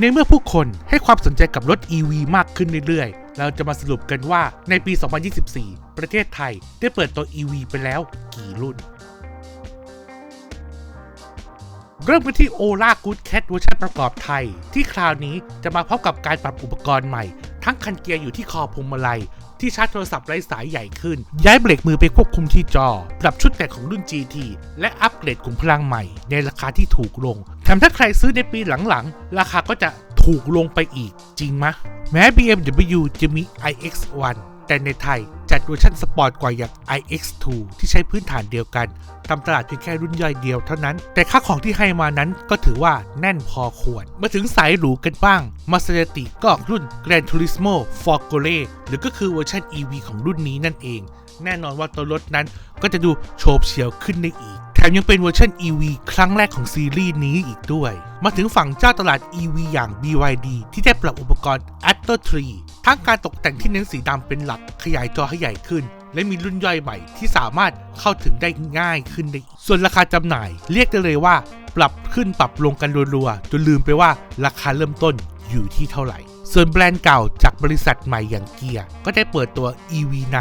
ในเมื่อผู้คนให้ความสนใจกับรถ EV มากขึ้นเรื่อยๆ เราจะมาสรุปกันว่าในปี 2024 ประเทศไทยได้เปิดตัว EV ไปแล้วกี่รุ่น เริ่มกันที่ Ola Good Cat เวอร์ชันประกอบไทย ที่คราวนี้จะมาพร้อมกับการปรับอุปกรณ์ใหม่ ทั้งคันเกียร์อยู่ที่คอพวงมาลัย ที่ชาร์จโทรศัพท์ไร้สายใหญ่ขึ้น ย้ายเบรกมือไปควบคุมที่จอ ปรับชุดแต่งของรุ่น GT และอัปเกรดขุมพลังใหม่ ในราคาที่ถูกลงแถมถ้าใครซื้อในปีหลังๆ ราคาก็จะถูกลงไปอีกจริงมะ แม้ BMW จะมี iX1 แต่ในไทยจัดเวอร์ชันสปอร์ตกว่าอย่าง iX2 ที่ใช้พื้นฐานเดียวกันทำตลาดเพียงแค่รุ่นย่อยเดียวเท่านั้น แต่ค่าของที่ให้มานั้นก็ถือว่าแน่นพอควร มาถึงสายหรูกันบ้างมา s e r a t i ก็ออกรุ่น Gran Turismo Folgore หรือก็คือเวอร์ชัน EV ของรุ่นนี้นั่นเอง แน่นอนว่าตัวรถนั้นก็จะดูโฉบเฉี่ยวขึ้นได้อีก แถมยังเป็นเวอร์ชัน EV ครั้งแรกของซีรีส์นี้อีกด้วย มาถึงฝั่งเจ้าตลาด EV อย่าง BYD ที่ได้ปรับอุปกรณ์ Atto 3 ทั้งการตกแต่งที่เน้นสีดำเป็นหลักขยายจอให้ใหญ่ขึ้น และมีรุ่นย่อยใหม่ที่สามารถเข้าถึงได้ง่ายขึ้นได้ส่วนราคาจำหน่ายเรียกได้เลยว่า ปรับขึ้นปรับลงกันรัวๆจนลืมไปว่าราคาเริ่มต้นอยู่ที่เท่าไหร่ ส่วนแบรนด์เก่าจากบริษัทใหม่อย่างเกียร์ ก็ได้เปิดตัว EV9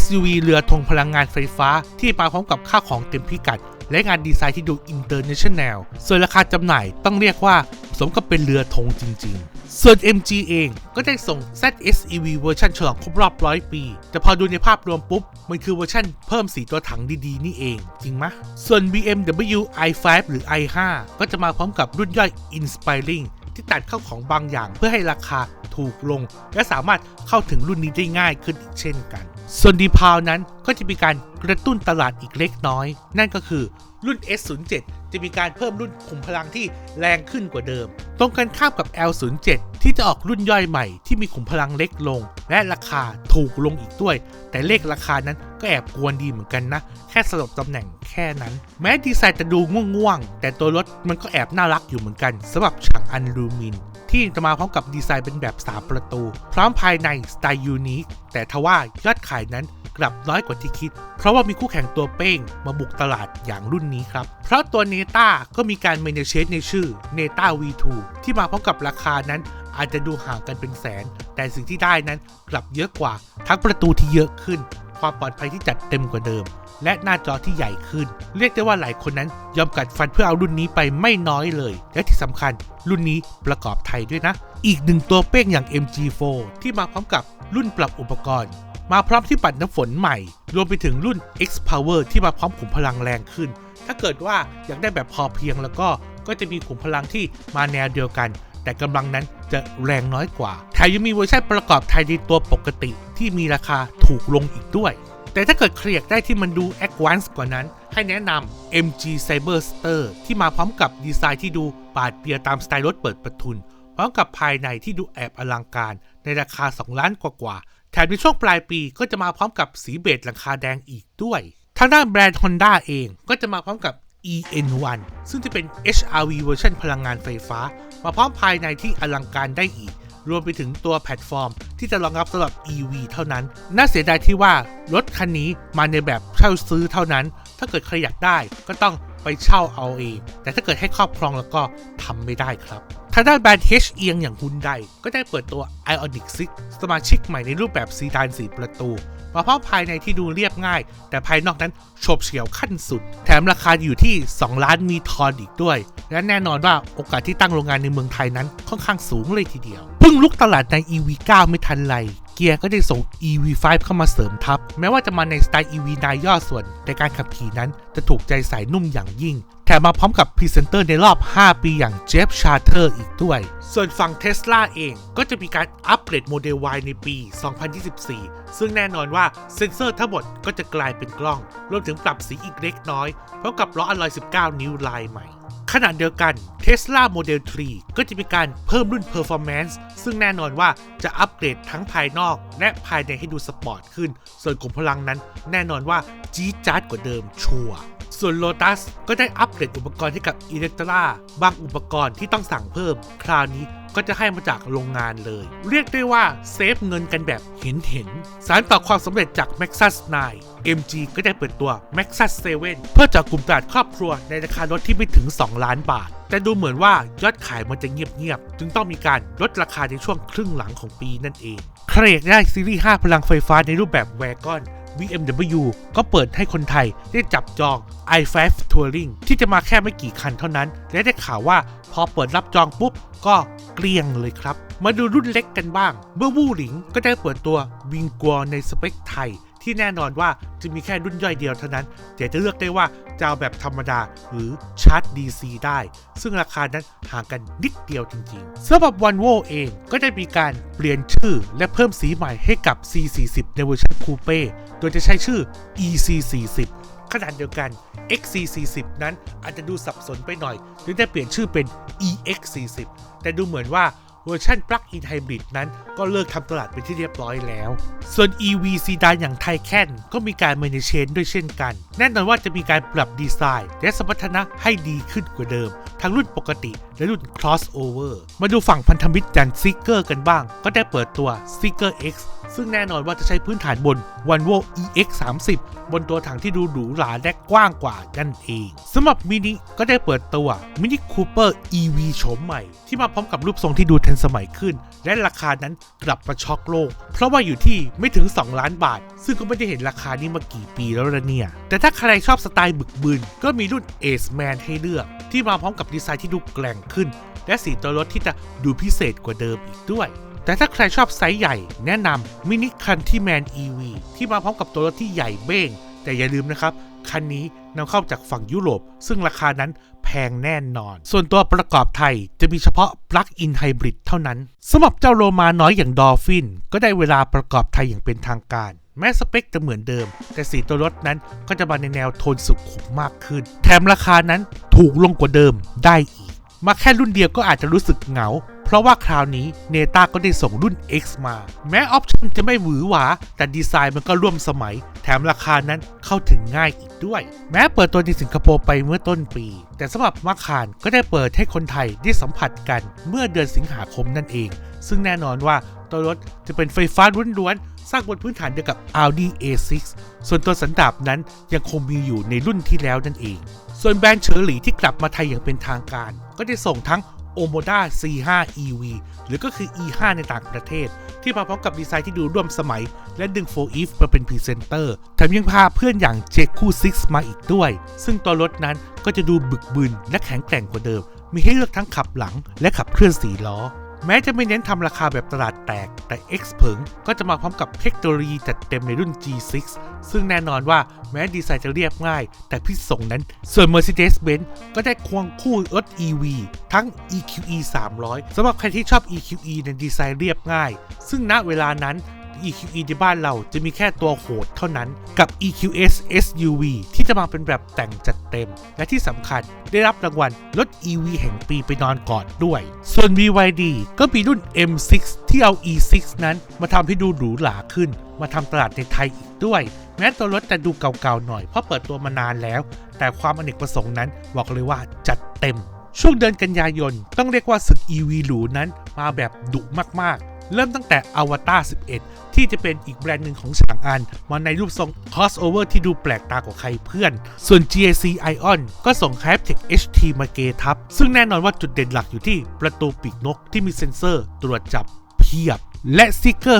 SUV เรือธงพลังงานไฟฟ้าที่มาพร้อมกับค่าของเต็มพิกัด และงานดีไซน์ที่ดู international ส่วนราคาจำหน่ายต้องเรียกว่า สมกับเป็นเรือธงจริง ๆ ส่วน MG เองก็ได้ส่ง ZSEV เวอร์ชันฉลองครบรอบร้อยปี แต่พอดูในภาพรวมปุ๊บ มันคือเวอร์ชันเพิ่มสีตัวถังดีๆ นี่เอง จริงไหมะ ส่วน BMW i5 หรือ i5 ก็จะมาพร้อมกับรุ่นย่อย Inspiring ที่ตัดเข้าของบางอย่างเพื่อให้ราคาถูกลง และสามารถเข้าถึงรุ่นนี้ได้ง่ายขึ้นอีกเช่นกัน ส่วนดีพาวนั้นก็จะมีการกระตุ้นตลาดอีกเล็กน้อย นั่นก็คือรุ่น S07 จะมีการเพิ่มรุ่นขุมพลังที่แรงขึ้นกว่าเดิม ตรงกันข้ามกับ L07 ที่จะออกรุ่นย่อยใหม่ที่มีขุมพลังเล็กลง และราคาถูกลงอีกด้วย แต่เลขราคานั้นก็แอบกวนดีเหมือนกันนะ แค่สลับตำแหน่งแค่นั้น แม้ดีไซน์จะดูง่วงๆ แต่ตัวรถมันก็แอบน่ารักอยู่เหมือนกันสำหรับฉางอันลูมิน ที่จะมาพร้อมกับดีไซน์เป็นแบบ 3 ประตู พร้อมภายในสไตล์ยูนิคแต่ทว่ายอดขายนั้นกลับน้อยกว่าที่คิด เพราะว่ามีคู่แข่งตัวเป้งมาบุกตลาดอย่างรุ่นนี้ครับ เพราะตัวเนต้าก็มีการเมนเชสในชื่อเนต้า V2 ที่มาพร้อมกับราคานั้นอาจจะดูห่างกันเป็นแสน แต่สิ่งที่ได้นั้นกลับเยอะกว่า ทั้งประตูที่เยอะขึ้น ความปลอดภัยที่จัดเต็มกว่าเดิม และหน้าจอที่ใหญ่ขึ้น เรียกได้ว่าหลายคนนั้นยอมกัดฟันเพื่อเอารุ่นนี้ไปไม่น้อยเลย และที่สำคัญรุ่นนี้ประกอบไทยด้วยนะ อีกหนึ่งตัวเป้งอย่าง MG4 ที่มาพร้อมกับรุ่นปรับอุปกรณ์มาพร้อมที่ปัดน้ำฝนใหม่ รวมไปถึงรุ่น X Power ที่มาพร้อมขุมพลังแรงขึ้น ถ้าเกิดว่าอยากได้แบบพอเพียงแล้วก็ ก็จะมีขุมพลังที่มาแนวเดียวกัน แต่กำลังนั้นจะแรงน้อยกว่าแถมยังมีเวอร์ชันประกอบไทยในตัวปกติที่มีราคาถูกลงอีกด้วย แต่ถ้าเกิดใครอยากได้ที่มันดู Advanced กว่านั้น ให้แนะนำ MG Cyberster ที่มาพร้อมกับดีไซน์ที่ดูปาดเปียตามสไตล์รถเปิดประทุน พร้อมกับภายในที่ดูแอบอลังการ ในราคา 2 ล้านกว่าๆแถมในช่วงปลายปีก็จะมาพร้อมกับสีเบจหลังคาแดงอีกด้วยทางด้านแบรนด์ Honda เองก็จะมาพร้อมกับ EN1 ซึ่งจะเป็น HRV เวอร์ชันพลังงานไฟฟ้า มาพร้อมภายในที่อลังการได้อีก รวมไปถึงตัวแพลตฟอร์ม ที่จะรองรับสำหรับ EV เท่านั้น น่าเสียดายที่ว่ารถคันนี้มาในแบบเช่าซื้อเท่านั้น ถ้าเกิดใครอยากได้ก็ต้องไปเช่าเอาเอง แต่ถ้าเกิดให้ครอบครองแล้วก็ทำไม่ได้ครับ ทางด้านแบรนด์ H เอียงอย่างฮุนไดก็ได้เปิดตัว Ionic 6 สมาชิกใหม่ในรูปแบบซีดาน4ประตูมาพราะภายในที่ดูเรียบง่าย แต่ภายนอกนั้นโฉบเฉี่ยวขั้นสุด แถมราคาอยู่ที่ 2 ล้านมีทอนอีกด้วย และแน่นอนว่าโอกาสที่ตั้งโรงงานในเมืองไทยนั้นค่อนข้างสูงเลยทีเดียวเพิ่งลุกตลาดใน EV9 ไม่ทันไร กียร์ก็ได้ส่ง EV5 เข้ามาเสริมทัพ แม้ว่าจะมาในสไตล์ EV9 ย่อส่วน แต่การขับขี่นั้นจะถูกใจสายนุ่มอย่างยิ่ง แถมมาพร้อมกับพรีเซนเตอร์ในรอบ 5 ปีอย่างเจฟชาร์เตอร์อีกด้วย ส่วนฝั่ง Tesla เองก็จะมีการอัปเกรดโมเดล Y ในปี 2024 ซึ่งแน่นอนว่าเซ็นเซอร์ทั้งหมดก็จะกลายเป็นกล้อง รวมถึงปรับสีอีกเล็กน้อยพร้อมกับล้ออลลอย 19 นิ้วลายใหม่ ขณะเดียวกัน Tesla Model 3 ก็จะมีการเพิ่มรุ่น Performance ซึ่งแน่นอนว่าจะอัปเกรดทั้งภายนอก และภายในให้ดูสปอร์ตขึ้น ส่วนกลุ่มพลังนั้น แน่นอนว่าจี๊ดจ๊าดกว่าเดิมชัวร์ ส่วน Lotus ก็ได้อัปเกรดอุปกรณ์ให้กับ Electra บางอุปกรณ์ที่ต้องสั่งเพิ่ม คราวนี้ก็จะให้มาจากโรงงานเลย เรียกได้ว่าเซฟเงินกันแบบเห็นเห็นๆสารต่อความสำเร็จจาก Maxus 9 MG ก็ได้เปิดตัว Maxus 7 เพื่อจาะกลุ่มตลาดครอบครัวในราคารถที่ไม่ถึง 2 ล้านบาท แต่ดูเหมือนว่ายอดขายมันจะเงียบๆ จึงต้องมีการลดราคาในช่วงครึ่งหลังของปีนั่นเองใครอยากได้ซีรีส์ 5 พลังไฟฟ้าในรูปแบบแวกอน BMW ก็เปิดให้คนไทยได้จับจอง i5 Touring ที่จะมาแค่ไม่กี่คันเท่านั้น และได้ข่าวว่าพอเปิดรับจองปุ๊บก็เกลี้ยงเลยครับ มาดูรุ่นเล็กกันบ้าง เมื่อวู่หลิงก็ได้เปิดตัววิงกัวในสเปคไทย ที่แน่นอนว่าจะมีแค่รุ่นย่อยเดียวเท่านั้น แต่จะเลือกได้ว่าจะเอาแบบธรรมดาหรือชาร์จ DC ได้ ซึ่งราคานั้นห่างกันนิดเดียวจริงๆสำหรับ v o l v o เองก็ได้มีการเปลี่ยนชื่อและเพิ่มสีใหม่ให้กับ C40 ในเวอร์ชันคูเป้โดยจะใช้ชื่อ EC40 ขนาดเดียวกัน XC40 นั้นอาจจะดูสับสนไปหน่อยจึงได้เปลี่ยนชื่อเป็น EX40 แต่ดูเหมือนว่า เวอร์ชัน Plug-in Hybrid นั้นก็เลิกทำตลาดเป็นที่เรียบร้อยแล้ว ส่วน EV ซีดานอย่างไทแคนก็มีการ manage change ด้วยเช่นกัน แน่นอนว่าจะมีการปรับดีไซน์ และสมรรถนะให้ดีขึ้นกว่าเดิม ทั้งรุ่นปกติและรุ่น crossover มาดูฝั่งพันธมิตรอย่าง Seeker กันบ้าง ก็ได้เปิดตัว Seeker X ซึ่งแน่นอนว่าจะใช้พื้นฐานบน Volvo EX30 บนตัวถังที่ดูหรูหราและกว้างกว่านั่นเองสำหรับมินิก็ได้เปิดตัว Mini Cooper EV โฉมใหม่ ที่มาพร้อมกับรูปทรงที่ดูทนสมัยขึ้น และราคานั้นกลับมาช็อกโลก เพราะว่าอยู่ที่ไม่ถึง 2 ล้านบาท ซึ่งก็ไม่ได้เห็นราคานี้มากี่ปีแล้วละเนี่ย แต่ถ้าใครชอบสไตล์บึกบึน ก็มีรุ่น Ace Man ให้เลือก ที่มาพร้อมกับดีไซน์ที่ดูแกร่งขึ้น และสีตัวรถที่จะดูพิเศษกว่าเดิมอีกด้วยแต่ถ้าใครชอบไซส์ใหญ่แนะนำ Mini Countryman EV ที่มาพร้อมกับตัวรถที่ใหญ่เบ้ง แต่อย่าลืมนะครับ คันนี้นำเข้าจากฝั่งยุโรป ซึ่งราคานั้น พงแน่นอน ส่วนตัวประกอบไทยจะมีเฉพาะปลั๊กอินไฮบริดเท่านั้นสำหรับเจ้าโลมาน้อยอย่างดอ f ฟิน ก็ได้เวลาประกอบไทยอย่างเป็นทางการแม้สเปคจะเหมือนเดิม แต่สีตัวรถนั้นก็จะมาในแนวโทนสุขุมมากขึ้น แถมราคานั้นถูกลงกว่าเดิมได้อีก มาแค่รุ่นเดียวก็อาจจะรู้สึกเหงา เพราะว่าคราวนี้เนต้าก็ได้ส่งรุ่น X มา แม้ออปชันจะไม่หวือหวา แต่ดีไซน์มันก็ร่วมสมัย แถมราคานั้นเข้าถึงง่ายอีกด้วย แม้เปิดตัวในสิงคโปร์ไปเมื่อต้นปี แต่สำหรับมาคารก็ได้เปิดให้คนไทยได้สัมผัสกันเมื่อเดือนสิงหาคมนั่นเอง ซึ่งแน่นอนว่าตัวรถจะเป็นไฟฟ้าล้วนๆ สร้างบนพื้นฐานเดียวกับ Audi A6 ส่วนตัวสันดาปนั้นยังคงมีอยู่ในรุ่นที่แล้วนั่นเอง ส่วนแบรนด์เชอร์หลีที่กลับมาไทยอย่างเป็นทางการ ก็ได้ส่งทั้ง o m o d a C5 EV หรือก็คือ E5 ในต่างประเทศ ที่มาพร้อมกับดีไซน์ที่ดูร่วมสมัย และดึง4 e v มาเป็นพรีเซนเตอร์แถมยังพาเพื่อนอย่างเจคู6มาอีกด้วย ซึ่งตัวรถนั้นก็จะดูบึกบึนและแข็งแกร่งกว่าเดิม มีให้เลือกทั้งขับหลังและขับเคลื่อนสีล้อ แม้จะไม่เน้นทำราคาแบบตลาดแตก แต่ X เพิงก็จะมาพร้อมกับเทคโนโลยีจัดเต็มในรุ่น G6 ซึ่งแน่นอนว่าแม้ดีไซน์จะเรียบง่าย แต่พิส่งนั้น ส่วน Mercedes-Benz ก็ได้ควงคู่รถ EV ทั้ง EQE 300สำหรับใครที่ชอบ EQE ในดีไซน์เรียบง่าย ซึ่งณเวลานั้น EQE ในบ้านเราจะมีแค่ตัวโหดเท่านั้นกับ EQS SUV ที่จะมาเป็นแบบแต่งจัดเต็ม และที่สำคัญได้รับรางวัลรถ EV แห่งปีไปนอนกอดด้วย ส่วน BYD ก็มีรุ่น M6 ที่เอา E6 นั้นมาทำให้ดูหรูหราขึ้น มาทำตลาดในไทยอีกด้วย แม้ตัวรถจะดูเก่าๆหน่อยเพราะเปิดตัวมานานแล้ว แต่ความอเนกประสงค์นั้นบอกเลยว่าจัดเต็มช่วงเดือนกันยายน ต้องเรียกว่าศึก EV หรูนั้นมาแบบดุมากๆ เริ่มตั้งแต่ Avatar 11 ที่จะเป็นอีกแบรนด์หนึ่งของฉางอัน มาในรูปทรง crossover ที่ดูแปลกตากว่าใครเพื่อน ส่วน GAC Ion ก็ส่ง Haptic HT มาเกทับ ซึ่งแน่นอนว่าจุดเด่นหลักอยู่ที่ประตูปีกนกที่มีเซ็นเซอร์ตรวจจับเพียบ และ Seeker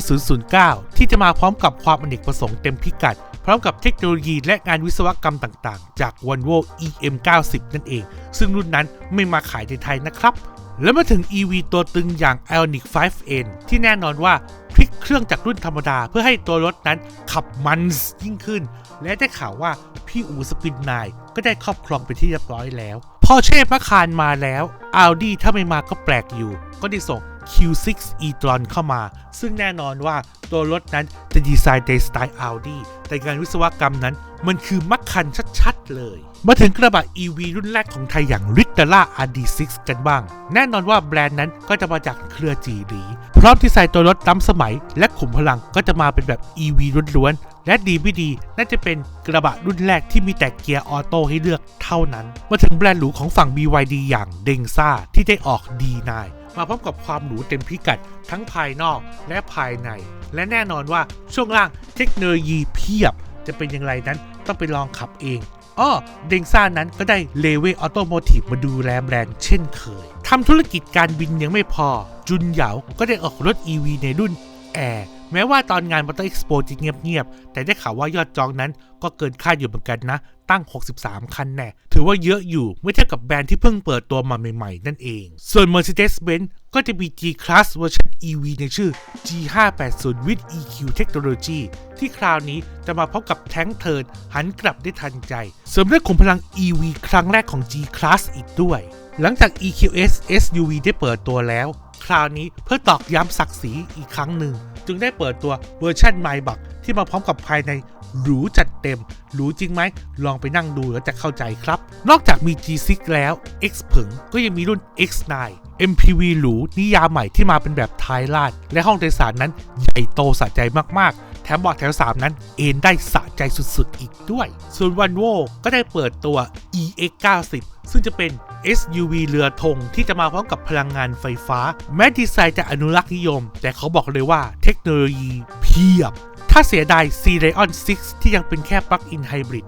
009 ที่จะมาพร้อมกับความอเนกประสงค์เต็มพิกัดพร้อมกับเทคโนโลยีและงานวิศวกรรมต่างๆ จาก Volvo EM90 นั่นเอง ซึ่งรุ่นนั้นไม่มาขายในไทยนะครับ แล้วมาถึง EV ตัวตึงอย่าง Ioniq 5N ที่แน่นอนว่าพลิกเครื่องจากรุ่นธรรมดา เพื่อให้ตัวรถนั้นขับมันยิ่งขึ้น และได้ข่าวว่าพี่อูสปินนายก็ได้ครอบครองเป็นที่เรียบร้อยแล้ว พอเช่มะคารมาแล้ว Audi ถ้าไม่มาก็แปลกอยู่ ก็ได้ส่ง Q6 e-tron เข้ามา ซึ่งแน่นอนว่าตัวรถนั้นจะดีไซน์ในสไตล์ Audi แต่งานวิศวกรรมนั้นมันคือมักคันชัดๆเลย มาถึงกระบะ EV รุ่นแรกของไทยอย่าง r i t a l a RD6 กันบ้าง แน่นอนว่าแบรนด์นั้นก็จะมาจากเครือจีรีพร้อมที่ใส่ตัวรถล้ำสมัย และขุมพลังก็จะมาเป็นแบบ EV ล้วนๆ และดีไม่ดีน่าจะเป็นกระบะรุ่นแรกที่มีแต่เกียร์ออโต้ให้เลือกเท่านั้น มาถึงแบรนด์หรูของฝั่ง BYD อย่างเดงซ่าที่ได้ออก D9 มาพร้อมกับความหรูเต็มพิกัดทั้งภายนอกและภายใน และแน่นอนว่าช่วงล่างเทคโนโลยีเพียบ จะเป็นอย่างไรนั้นต้องไปลองขับเองอ้อเดงซ่านั้นก็ได้เลเวออโตโมทีฟมาดูแลแบรนด์เช่นเคยทำธุรกิจการบินยังไม่พอ จุนเหยาก็ได้ออกรถ EV ในรุ่นแอร์ แม้ว่าตอนงานมอเตอร์เอ็กซ์โปจะเงียบๆ แต่ได้ข่าวว่ายอดจองนั้นก็เกินคาดอยู่เหมือนกันนะ ตั้ง 63 คันแน่ ถือว่าเยอะอยู่เมื่อเทียบกับแบรนด์ที่เพิ่งเปิดตัวมาใหม่ๆ นั่นเอง ส่วน Mercedes-Benz ก็จะมี G-Class เวอร์ชัน EV ในชื่อ G580 with EQ Technology ที่คราวนี้จะมาพบกับแท้งเทิร์นหันกลับได้ทันใจ เสริมด้วยขุมพลัง EV ครั้งแรกของ G-Class อีกด้วย หลังจาก EQS SUV ได้เปิดตัวแล้ว คราวนี้เพื่อตอกย้ำศักดิ์ศรีอีกครั้งหนึ่ง จึงได้เปิดตัวเวอร์ชัน m y b u c ที่มาพร้อมกับภายในหรูจัดเต็ม หรูจริงไหม ลองไปนั่งดูแล้วจะเข้าใจครับ นอกจากมี G6 แล้ว X ผึงก็ยังมีรุ่น X9 MPV หรู นิยามใหม่ที่มาเป็นแบบท้ายลาด และห้องโดยสารนั้นใหญ่โตสะใจมากๆ แถมเบาะแถว 3 นั้น เอนได้สะใจสุดๆ อีกด้วย ส่วนวันโวก็ได้เปิดตัว EX90 ซึ่งจะเป็น SUV เรือธงที่จะมาพร้อมกับพลังงานไฟฟ้า แม้ดีไซน์จะอนุรักษ์นิยม แต่เขาบอกเลยว่าเทคโนโลยีเพียบ ถ้าเสียดาย C Lion 6 ที่ยังเป็นแค่ปลั๊กอินไฮบริด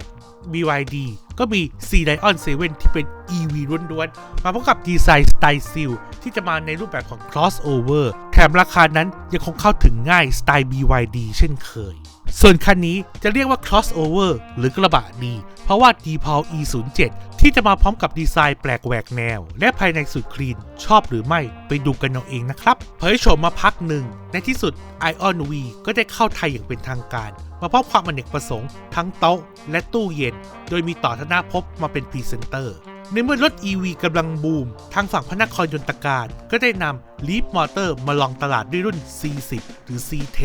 BYD ก็มี C Lion 7 ที่เป็น EV ล้วนๆ มาพร้อมกับดีไซน์สไตล์ซิลที่จะมาในรูปแบบของ crossover แถมราคานั้นยังคงเข้าถึงง่ายสไตล์ BYD เช่นเคย ส่วนคันนี้จะเรียกว่า crossover หรือกระบะดี เพราะว่า d p a l E07 ที่จะมาพร้อมกับดีไซน์แปลกแหวกแนว และภายในสุดคลีน ชอบหรือไม่ไปดูกันเอาเองนะครับเผยโฉมมาพักหนึ่ง ในที่สุด Ion V ก็ได้เข้าไทยอย่างเป็นทางการ มาพบความอเนกประสงค์ทั้งโต๊ะและตู้เย็น โดยมีต่อธนาภพมาเป็นพรีเซนเตอร์ ในเมื่อรถ EV กำลังบูม ทางฝั่งพระนครยนตการ ก็ได้นำ Leap Motor มาลองตลาดด้วยรุ่น C10 หรือ C10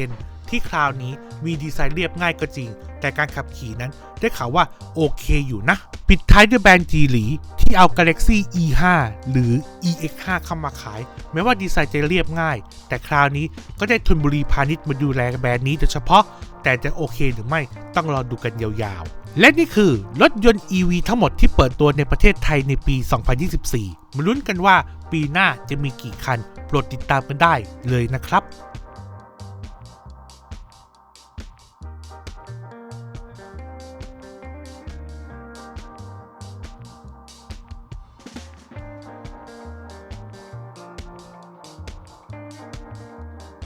ที่คราวนี้มีดีไซน์เรียบง่ายก็จริง แต่การขับขี่นั้นได้ข่าวว่าโอเคอยู่นะ ปิดท้ายด้วยแบรนด์จีหลี ที่เอา Galaxy E5 หรือ EX5 เข้ามาขาย แม้ว่าดีไซน์จะเรียบง่าย แต่คราวนี้ก็ได้ทุนบุรีพาณิชย์มาดูแลแบรนด์นี้โดยเฉพาะ แต่จะโอเคหรือไม่ต้องรอดูกันยาวๆ และนี่คือรถยนต์ EV ทั้งหมดที่เปิดตัวในประเทศไทยในปี 2024 มาลุ้นกันว่าปีหน้าจะมีกี่คัน โปรดติดตามกันได้เลยนะครับ